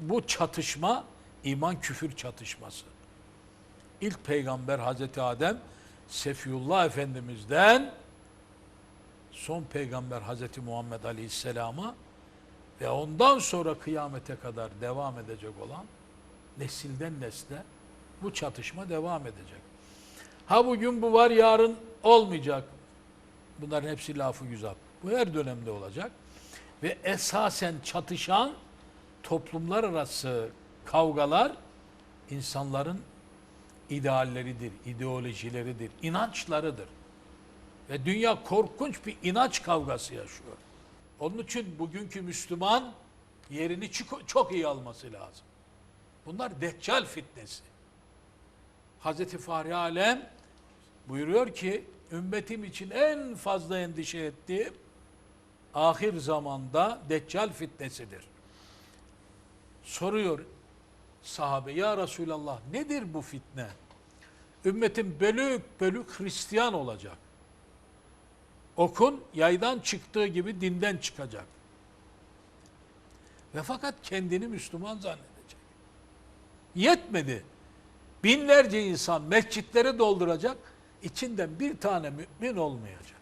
bu çatışma iman küfür çatışması. İlk peygamber Hazreti Adem Sefiyullah Efendimiz'den son peygamber Hazreti Muhammed Aleyhisselam'a ve ondan sonra kıyamete kadar devam edecek olan nesilden nesle bu çatışma devam edecek. Ha bugün bu var yarın olmayacak. Bunların hepsi lafı güzel. Bu her dönemde olacak. Ve esasen çatışan toplumlar arası kavgalar insanların idealleridir, ideolojileridir, inançlarıdır. Ve dünya korkunç bir inanç kavgası yaşıyor. Onun için bugünkü Müslüman yerini çok, iyi alması lazım. Bunlar deccal fitnesi. Hazreti Fahri Alem buyuruyor ki ümmetim için en fazla endişe ettiğim ahir zamanda deccal fitnesidir. Soruyor sahabe ya Resulallah nedir bu fitne? Ümmetin bölük bölük Hristiyan olacak. Okun yaydan çıktığı gibi dinden çıkacak. Ve fakat kendini Müslüman zannedecek. Yetmedi. Binlerce insan mescitleri dolduracak, içinden bir tane mümin olmayacak.